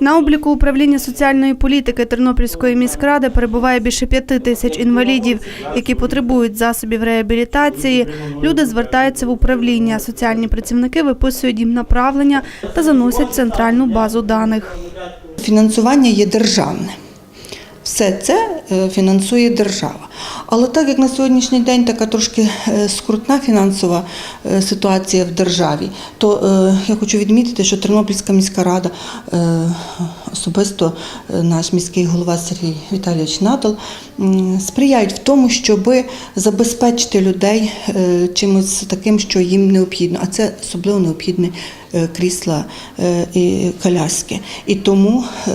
На обліку управління соціальної політики Тернопільської міськради перебуває більше п'яти тисяч інвалідів, які потребують засобів реабілітації. Люди звертаються в управління. Соціальні працівники виписують їм направлення та заносять центральну базу даних. Фінансування є державне. Все це е, фінансує держава. Але так як на сьогоднішній день така трошки е, скрутна фінансова е, ситуація в державі, то е, я хочу відмітити, що Тернопільська міська рада, особисто наш міський голова Сергій Віталійович Натал, сприяють в тому, щоб забезпечити людей чимось таким, що їм необхідно, а це особливо необхідне крісла е, і коляски. І тому е,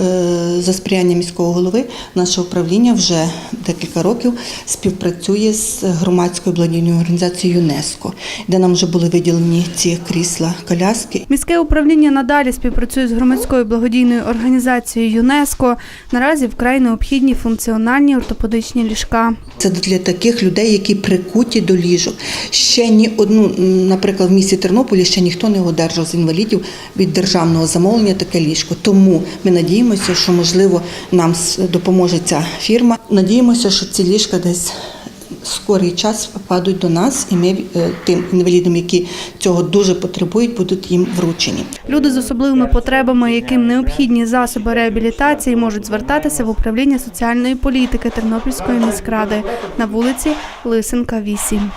за сприяння міського голови наше управління вже декілька років співпрацює з громадською благодійною організацією ЮНЕСКО, де нам вже були виділені ці крісла коляски. Міське управління надалі співпрацює з громадською благодійною організацією ЮНЕСКО. Наразі вкрай необхідні функціональні ортопедичні ліжка. Це для таких людей, які прикуті до ліжок. Ще ні одну, наприклад, в місті Тернополі ще ніхто не одержав інвалідів від державного замовлення таке ліжко. Тому ми надіємося, що можливо нам допоможе ця фірма. Надіємося, що ці ліжка десь. Скорий час падуть до нас, і ми е, тим інвалідам, які цього дуже потребують, будуть їм вручені. Люди з особливими потребами, яким необхідні засоби реабілітації, можуть звертатися в управління соціальної політики Тернопільської міськради на вулиці Лисенка, 8.